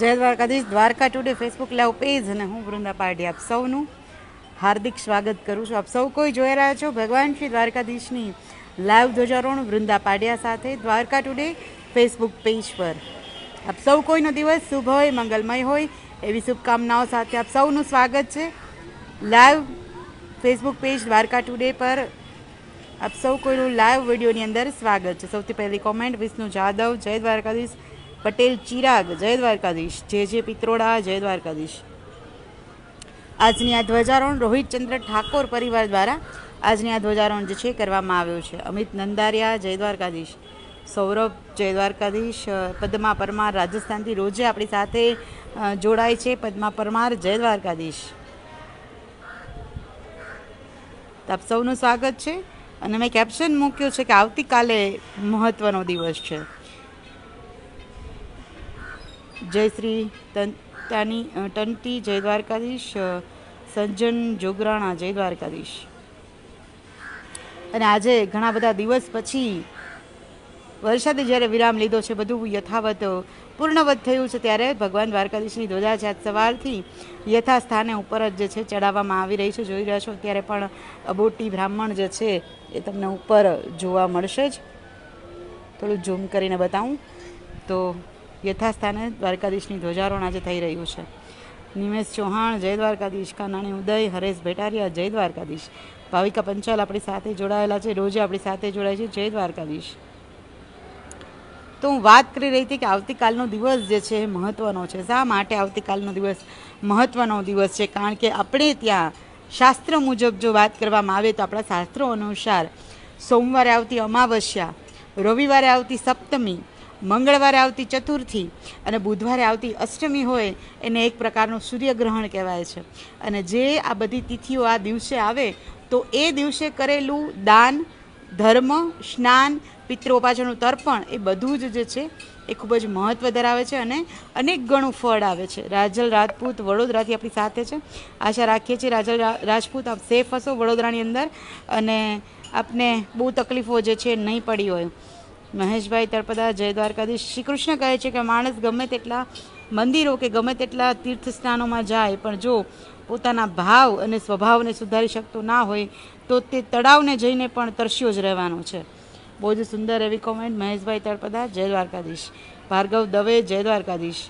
જય Dwarkadhish, Dwarka today Facebook live page અને હું વૃંદા પાર્ટી આપ સૌનું હાર્દિક સ્વાગત કરું છું. આપ સૌ કોઈ જોઈ રહ્યા છો ભગવાન શ્રી દ્વારકાધીશની લાઈવ ધ્વજારોહણ વૃંદા પાડિયા સાથે દ્વારકા ટુડે ફેસબુક પેજ પર. આપ સૌ કોઈનો દિવસ શુભ હોય, મંગલમય હોય, એવી શુભકામનાઓ સાથે આપ સૌનું સ્વાગત છે. Live Facebook page Dwarka today પર આપ સૌ કોઈનું લાઈવ વિડીયોની અંદર સ્વાગત છે. સૌથી પહેલી કોમેન્ટ વિષ્ણુ જાદવ, જય દ્વારકાધીશ પટેલ ચિરાગ, જય દ્વારકાધીશ. જે જે પિત્રોડા, જય દ્વારકાધીશ. આજની આ ધ્વજારોહણ રોહિતચંદ્ર ઠાકોર પરિવાર દ્વારા આજની આ ધ્વજારોહણ જે છે કરવામાં આવ્યું છે. અમિત નંદારિયા, જય દ્વારકાધીશ. સૌરભ, જય દ્વારકાધીશ. પદ્મા પરમાર રાજસ્થાનથી રોજે આપણી સાથે જોડાય છે. પદ્મા પરમાર, જય દ્વારકાધીશ. આપ સૌનું સ્વાગત છે. અને મેં કેપ્શન મૂક્યું છે કે આવતીકાલે મહત્ત્વનો દિવસ છે. જય શ્રી તંતાની અ, ટંટી જય દ્વારકાધીશ સંજન જોગરાણા જય દ્વારકાધીશ અને આજે ઘણા બધા દિવસ પછી વરસાદે જ્યારે વિરામ લીધો છે બધું યથાવત પૂર્ણવત થયું છે ત્યારે ભગવાન દ્વારકાધીશની ધ્વજા છે આજ સવારથી યથાસ્થાને ઉપર જ જે છે ચડાવવામાં આવી રહી છે. જોઈ રહ્યા છો ત્યારે પણ અબોટી બ્રાહ્મણ જે છે એ તમને ઉપર જોવા મળશે જ. થોડું ઝૂમ કરીને બતાવું. તો યથાસ્થાને દ્વારકાધીશની ધ્વજારોહણ આજે થઈ રહ્યું છે. નિમેશ ચૌહાણ, જય દ્વારકાધીશ. કાનાણી ઉદય, હરેશ ભેટારિયા, જય દ્વારકાધીશ. ભાવિકા પંચાલ આપણી સાથે જોડાયેલા છે. રોજે આપણી સાથે જોડાય છે. જય દ્વારકાધીશ. તો હું વાત કરી રહી હતી કે આવતીકાલનો દિવસ જે છે એ મહત્ત્વનો છે. શા માટે આવતીકાલનો દિવસ મહત્ત્વનો દિવસ છે? કારણ કે આપણે ત્યાં શાસ્ત્ર મુજબ જો વાત કરવામાં આવે તો આપણા શાસ્ત્રો અનુસાર સોમવારે આવતી અમાવસ્યા, રવિવારે આવતી સપ્તમી મંગળવારે આવતી ચતુર્થી અને બુધવારે આવતી અષ્ટમી હોય એને એક પ્રકારનું સૂર્યગ્રહણ કહેવાય છે. અને જે આ બધી તિથિઓ આ દિવસે આવે, તો એ દિવસે કરેલું દાન, ધર્મ, સ્નાન પિતૃપાચનું તર્પણ એ બધું જ જે છે એ ખૂબ જ મહત્ત્વ ધરાવે છે અને અનેક ગણું ફળ આવે છે. રાજલ રાજપૂત વડોદરાથી આપણી સાથે છે. આશા રાખીએ છીએ રાજલ રાજપૂત, આપ સેફ હશો વડોદરાની અંદર અને આપને બહુ તકલીફો જે છે નહીં પડી હોય. મહેશભાઈ તળપદા, જય દ્વારકાધીશ. શ્રી કૃષ્ણ કહે છે કે માણસ ગમે તેટલા મંદિરો કે ગમે તેટલા તીર્થ સ્થાનોમાં જાય, પણ જો પોતાના ભાવ અને સ્વભાવને સુધારી શકતો ના હોય, તો તે તળાવને જઈને પણ તરસ્યો જ રહેવાનો છે. બહુ જ સુંદર એવી કોમેન્ટ મહેશભાઈ તળપદા, જય દ્વારકાધીશ. ભાર્ગવ દવે, જય દ્વારકાધીશ.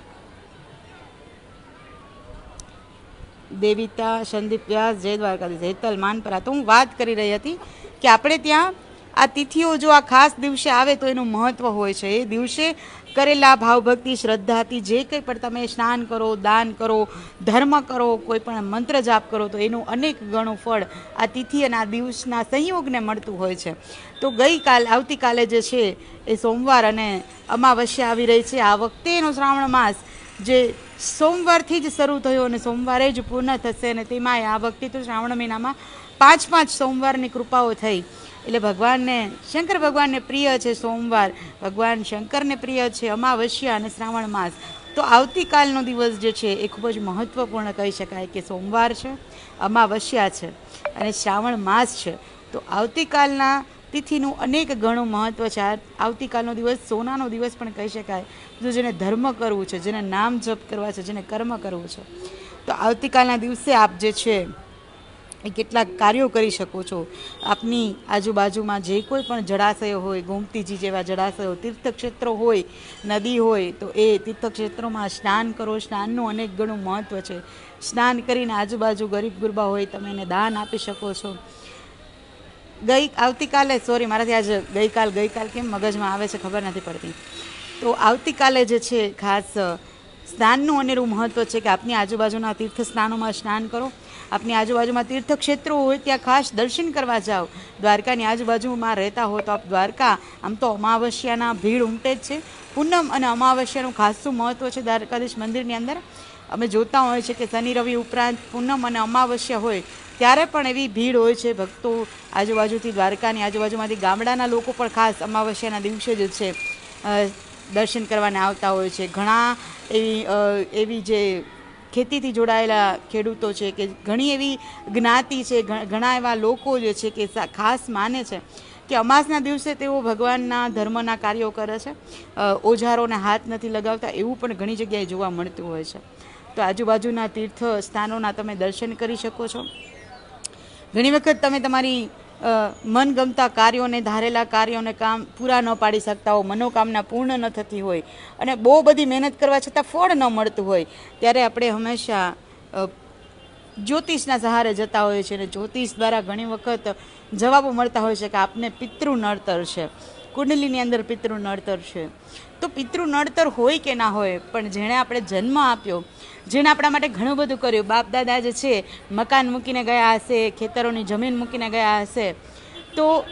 દેવિતા, સંદીપ વ્યાસ, જય દ્વારકાધીશ. હેતલ માનપરા. તો હું વાત કરી રહી હતી કે આપણે ત્યાં આ તિથિઓ જો આ ખાસ દિવસે આવે તો એનું મહત્ત્વ હોય છે. એ દિવસે કરેલા ભાવભક્તિ, શ્રદ્ધાથી જે કંઈ પણ તમે સ્નાન કરો, દાન કરો, ધર્મ કરો, કોઈ પણ મંત્ર જાપ કરો, તો એનું અનેક ગણું ફળ આ તિથિ અને આ દિવસના સંયોગને મળતું હોય છે. તો ગઈકાલ, આવતીકાલે જે છે એ સોમવાર અને અમાવસ્યા આવી રહી છે. આ વખતેનો શ્રાવણ માસ જે સોમવારથી જ શરૂ થયો અને સોમવારે જ પૂર્ણ થશે અને તેમાંય આ વખતે તો શ્રાવણ મહિનામાં પાંચ પાંચ સોમવારની કૃપાઓ થઈ. એટલે ભગવાનને, શંકર ભગવાનને પ્રિય છે સોમવાર. ભગવાન શંકરને પ્રિય છે અમાવસ્યા અને શ્રાવણ માસ. તો આવતીકાલનો દિવસ જે છે એ ખૂબ જ મહત્ત્વપૂર્ણ કહી શકાય કે સોમવાર છે, અમાવસ્યા છે અને શ્રાવણ માસ છે. તો આવતીકાલના તિથિનું અનેક ઘણું મહત્ત્વ છે. આવતીકાલનો દિવસ સોનાનો દિવસ પણ કહી શકાય. જો જેને ધર્મ કરવું છે, જેને નામ જપ કરવા છે, જેને કર્મ કરવું છે. તો આવતીકાલના દિવસે આપ જે છે એ કેટલાક કાર્યો કરી શકો છો. આપની આજુબાજુમાં જે કોઈ પણ જળાશયો હોય, ગોમતીજી જેવા જળાશયો, તીર્થક્ષેત્રો હોય, નદી હોય, તો એ તીર્થક્ષેત્રોમાં સ્નાન કરો. સ્નાનનું અનેક ઘણું મહત્ત્વ છે. સ્નાન કરીને આજુબાજુ ગરીબ ગુરબા હોય, તમે એને દાન આપી શકો છો. ગઈ, આવતીકાલે સોરી મારાથી આજે ગઈકાલ ગઈકાલ કેમ મગજમાં આવે છે ખબર નથી પડતી. તો આવતીકાલે જે છે ખાસ સ્નાનનું અનેરું મહત્ત્વ છે કે આપની આજુબાજુના તીર્થ સ્નાનોમાં સ્નાન કરો. આપની આજુબાજુમાં તીર્થક્ષેત્રો હોય ત્યાં ખાસ દર્શન કરવા જાઓ. દ્વારકાની આજુબાજુમાં રહેતા હો તો આપ દ્વારકા, આમ તો અમાવસ્યાના ભીડ ઉમટે જ છે. પૂનમ અને અમાવસ્યાનું ખાસું મહત્ત્વ છે દ્વારકાધીશ મંદિરની અંદર. અમે જોતા હોય છે કે શનિ, રવિ ઉપરાંત પૂનમ અને અમાવસ્યા હોય, ત્યારે પણ એવી ભીડ હોય છે. ભક્તો આજુબાજુથી દ્વારકાની આજુબાજુમાંથી ગામડાના લોકો પણ ખાસ અમાવસ્યાના દિવસે જ છે. દર્શન કરવાને આવતા હોય છે. ઘણા એવી એવી જે ખેતીથી જોડાયેલા ખેડૂતો છે કે ઘણી એવી જ્ઞાતિ છે ઘણા એવા લોકો જે છે કે ખાસ માને છે કે અમાસના દિવસે તેઓ ભગવાનના ધર્મના કાર્યો કરે છે. ઓજારોને હાથ નથી લગાવતા એવું પણ ઘણી જગ્યાએ જોવા મળતું હોય છે. તો આજુબાજુના તીર્થ સ્થાનોના તમે દર્શન કરી શકો છો. ઘણી વખત તમે તમારી મનગમતા કાર્યોને, ધારેલા કાર્યોને કામ પૂરા ન પાડી શકતા હોય, મનોકામના પૂર્ણ ન થતી હોય અને બહુ બધી મહેનત કરવા છતાં ફળ ન મળતું હોય, ત્યારે આપણે હંમેશા જ્યોતિષના સહારે જતા હોઈએ છીએ અને જ્યોતિષ દ્વારા ઘણી વખત જવાબો મળતા હોય છે કે આપને પિતૃ નડતર છે. કુંડલીની અંદર પિતૃ નડતર છે. તો પિતૃ નડતર હોય કે ના હોય, પણ જેણે આપણે જન્મ આપ્યો, જેણે આપણા માટે ઘણું બધું કર્યું, બાપ દાદા જે છે, મકાન મૂકીને ગયા હશે, ખેતરોની જમીન મૂકીને ગયા હશે, તો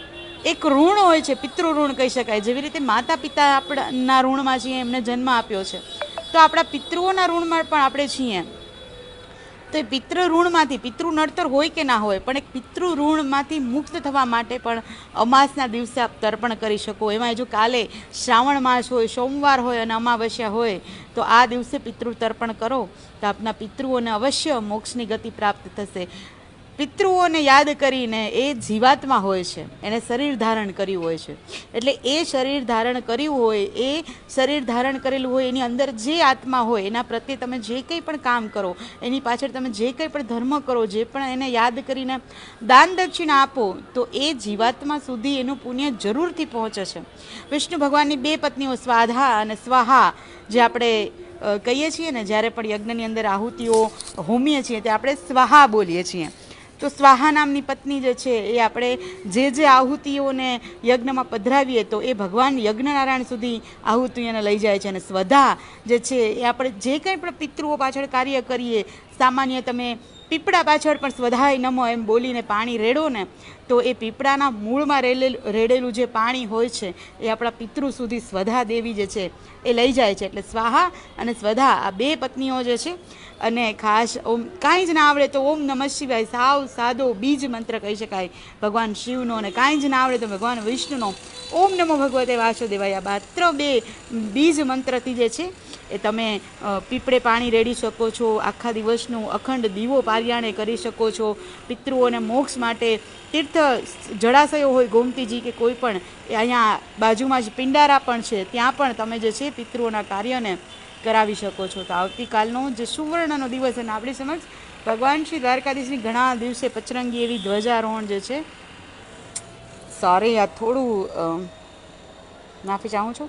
એક ઋણ હોય છે, પિતૃ ઋણ કહી શકાય. જેવી રીતે માતા પિતા આપણાના ઋણમાં છીએ, એમને જન્મ આપ્યો છે. તો આપણા પિતૃઓના ઋણમાં પણ આપણે છીએ. તો એ પિતૃ ઋણમાંથી, પિતૃ નડતર હોય કે ના હોય, પણ એક પિતૃ ઋણમાંથી મુક્ત થવા માટે પણ અમાસના દિવસે આપ તર્પણ કરી શકો. એમાં જો કાલે શ્રાવણ માસ હોય, સોમવાર હોય અને અમાવસ્યા હોય, તો આ દિવસે પિતૃ તર્પણ કરો તો આપના પિતૃઓને અવશ્ય મોક્ષની ગતિ પ્રાપ્ત થશે. પિતૃઓને યાદ કરીને એ જીવાત્મા હોય છે. એને શરીર ધારણ કર્યું હોય છે. એટલે એ શરીર ધારણ કર્યું હોય, એ શરીર ધારણ કરેલું હોય, એની અંદર જે આત્મા હોય, એના પ્રત્યે તમે જે કંઈ પણ કામ કરો, એની પાછળ તમે જે કંઈ પણ ધર્મ કરો, જે પણ એને યાદ કરીને દાન દક્ષિણા આપો, તો એ જીવાત્મા સુધી એનું પુણ્ય જરૂરથી પહોંચે છે. વિષ્ણુ ભગવાનની બે પત્નીઓ સ્વાધા અને સ્વાહા, જે આપણે કહીએ છીએ ને, જ્યારે પણ યજ્ઞની અંદર આહુતિઓ હોમીએ છીએ, તે આપણે સ્વાહા બોલીએ છીએ. તો સ્વાહા નામની પત્ની જે છે, એ આપણે જે જે આહુતિઓને યજ્ઞમાં પધરાવીએ તો એ ભગવાન યજ્ઞનારાયણ સુધી આહુતિઓને લઈ જાય છે અને સ્વધા જે છે, એ આપણે જે કંઈ પણ પિતૃઓ પાછળ કાર્ય કરીએ, સામાન્ય તમે પીપળા પાછળ પણ સ્વધાય નમો એમ બોલીને પાણી રેડો ને તો એ પીપળાના મૂળમાં રેલેલું, રેડેલું જે પાણી હોય છે, એ આપણા પિતૃ સુધી સ્વધા દેવી જે છે, એ લઈ જાય છે. એટલે સ્વાહા અને સ્વધા આ બે પત્નીઓ જે છે, અને ખાસ ઓમ, કાંઈ જ ના આવડે તો ઓમ નમઃ શિવાય, સાવ સાદો બીજ મંત્ર કહી શકાય. ભગવાન શિવનો અને કાંઈ જ ના આવડે તો ભગવાન વિષ્ણુનો. ઓમ નમો ભગવતે વાસુદેવાય. આ માત્ર બે બીજ મંત્રથી જે છે, એ તમે પીપળે પાણી રેડી શકો છો, આખા દિવસનું અખંડ દીવો પારિયાણે કરી શકો છો. પિતૃઓને મોક્ષ માટે તીર્થ જળાશયો હોય ગોમતીજી કે કોઈ પણ અહીંયા બાજુમાં જ પિંડારા પણ છે, ત્યાં પણ તમે જે છે પિતૃઓના કાર્યને કરાવી શકો છો. તો આવતીકાલનો જે સુવર્ણનો દિવસ અને આપણી સમક્ષ ભગવાન શ્રી દ્વારકાધીશની ઘણા દિવસે પચરંગી એવી ધ્વજારોહણ જે છે સોરી આ થોડું માફી ચાહું છું.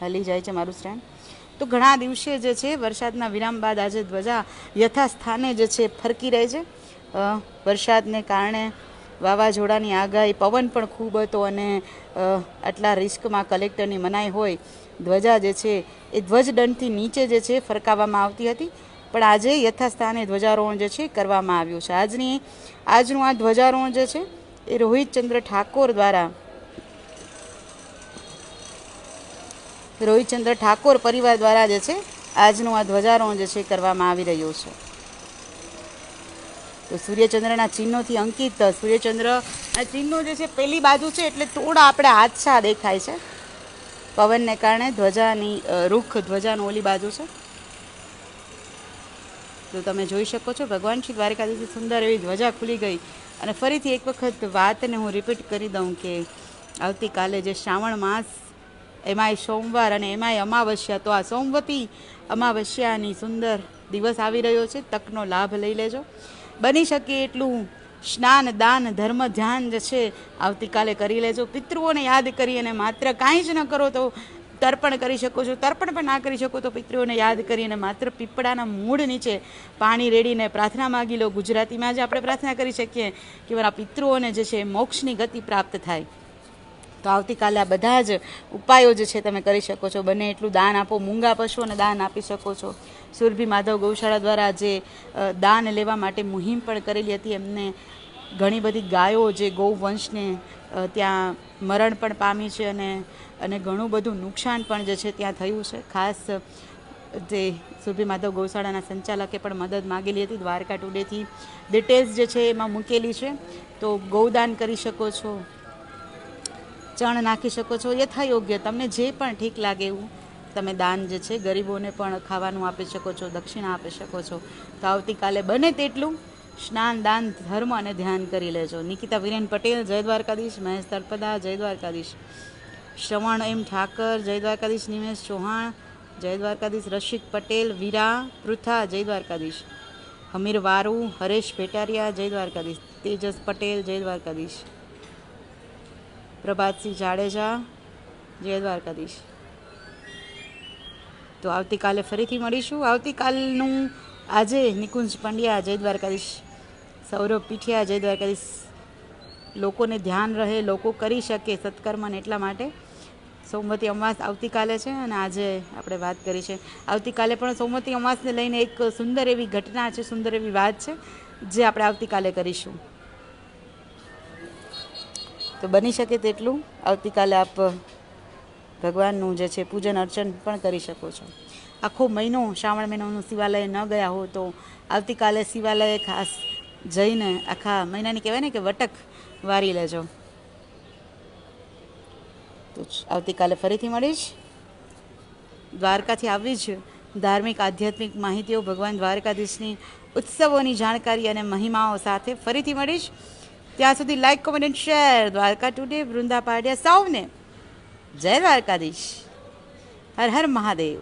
હલી જાય છે મારું સ્ટેન્ડ. તો ઘણા દિવસે જે છે વરસાદના વિરામ બાદ આજે ધ્વજા યથાસ્થાને જે છે ફરકી રહે છે. વરસાદને કારણે વાવાઝોડાની આગાહી પવન પણ ખૂબ હતો અને આટલા રિસ્કમાં કલેક્ટરની મનાઈ હોય, ધ્વજા જે છે, એ ધ્વજદંડથી નીચે જે છે, ફરકાવવામાં આવતી હતી. પણ આજે યથાસ્થાને ધ્વજારોહણ જે છે, કરવામાં આવ્યું છે. આજની, આજનું આ ધ્વજારોહણ જે છે, એ રોહિતચંદ્ર ઠાકોર દ્વારા રોહિતચંદ્ર ઠાકોર પરિવાર દ્વારા જે છે, આજનું આ ધ્વજારોહણ જે છે, કરવામાં આવી રહ્યું છે. તો સૂર્યચંદ્રના ચિહ્નોથી અંકિત સૂર્યચંદ્ર. આ ચિહ્નો જે છે પેલી બાજુ છે એટલે થોડા આપણે આછા દેખાય છે. પવનને કારણે ધ્વજાની રૂખ ધ્વજાનું ઓલી બાજુ છે. તો તમે જોઈ શકો છો ભગવાન શ્રી દ્વારકાધીશની સુંદર એવી ધ્વજા ખુલી ગઈ. અને ફરીથી એક વખત વાતને હું રિપીટ કરી દઉં કે આવતીકાલે જે શ્રાવણ માસ, એમાંય સોમવાર અને એમાંય અમાવસ્યા, તો આ સોમવતી અમાવસ્યાની સુંદર દિવસ આવી રહ્યો છે. તકનો લાભ લઈ લેજો. બની શકે એટલું સ્નાન, દાન, ધર્મ, ધ્યાન જે છે, આવતીકાલે કરી લેજો. પિતૃઓને યાદ કરી અને માત્ર કાંઈ જ ન કરો તો તર્પણ કરી શકો છો. તર્પણ પણ ના કરી શકો તો પિતૃઓને યાદ કરીને માત્ર પીપળાના મૂળ નીચે પાણી રેડીને પ્રાર્થના માગી લો. ગુજરાતીમાં જ આપણે પ્રાર્થના કરી શકીએ કે મારા પિતૃઓને જે છે મોક્ષની ગતિ પ્રાપ્ત થાય. તો આવતીકાલે આ બધા જ ઉપાયો જે છે તમે કરી શકો છો. બને એટલું દાન આપો, મૂંગા પશુઓને દાન આપી શકો છો. સુરભી માધવ ગૌશાળા દ્વારા જે દાન લેવા માટે મુહિમ પણ કરેલી હતી. એમને ઘણી બધી ગાયો જે ગૌવંશને ત્યાં મરણ પણ પામી છે અને અને ઘણું બધું નુકસાન પણ જે છે ત્યાં થયું છે. ખાસ, જે સુરભી માધવ ગૌશાળાના સંચાલકે પણ મદદ માગેલી હતી દ્વારકા ટુડેથી. ડિટેલ્સ જે છે એમાં મૂકેલી છે. તો ગૌદાન કરી શકો છો. ચણ નાખી શકો છો, યથાયોગ્ય. તમને જે પણ ઠીક લાગે એવું, તમે દાન જે છે, ગરીબોને પણ ખાવાનું આપી શકો છો, દક્ષિણા આપી શકો છો. તો આવતીકાલે બને તેટલું. સ્નાન, દાન, ધર્મ અને ધ્યાન કરી લેજો. નિકિતા વિરેન પટેલ, જય દ્વારકાધીશ. મહેશ તળપદા, જય દ્વારકાધીશ. શ્રવણ એમ ઠાકર, જય દ્વારકાધીશ. નિમેશ ચૌહાણ, જય દ્વારકાધીશ. રશિક પટેલ, વીરા, પૃથા, જય દ્વારકાધીશ. હમીર વારુ હરેશ ભેટારિયા, જય દ્વારકાધીશ. તેજસ પટેલ, જય દ્વારકાધીશ. પ્રભાતસિંહ જાડેજા, જય દ્વારકાધીશ. તો આવતીકાલે ફરીથી મળીશું. આવતીકાલનું આજે નિકુંજ પંડ્યા, જય દ્વારકાધીશ. સૌરભ પીઠિયા, જય દ્વારકાધીશ. લોકોને ધ્યાન રહે, લોકો કરી શકે સત્કર્મને એટલા માટે. સોમવતી અમાસ આવતીકાલે છે અને આજે આપણે વાત કરી છે. આવતીકાલે પણ સોમવતી અમાસને લઈને એક સુંદર એવી ઘટના છે, સુંદર એવી વાત છે, જે આપણે આવતીકાલે કરીશું. તો બની શકે તેટલું. આવતીકાલે આપ ભગવાનનું જે છે પૂજન અર્ચન પણ કરી શકો છો. આખો મહિનો, શ્રાવણ મહિનાનું શિવાલય ન ગયા હો તો આવતીકાલે શિવાલયે ખાસ જઈને આખા મહિનાની કહેવાય ને કે વટક વારી લેજો. તો આવતીકાલે ફરીથી મળીશ. દ્વારકાથી આવી જ ધાર્મિક, આધ્યાત્મિક માહિતીઓ ભગવાન દ્વારકાધીશની ઉત્સવોની જાણકારી અને મહિમાઓ સાથે ફરીથી મળીશ. ત્યાં સુધી like comment and share Dwarka today Vrunda પાડ્યા સૌને. જય દ્વારકાધીશ. હર હર મહાદેવ.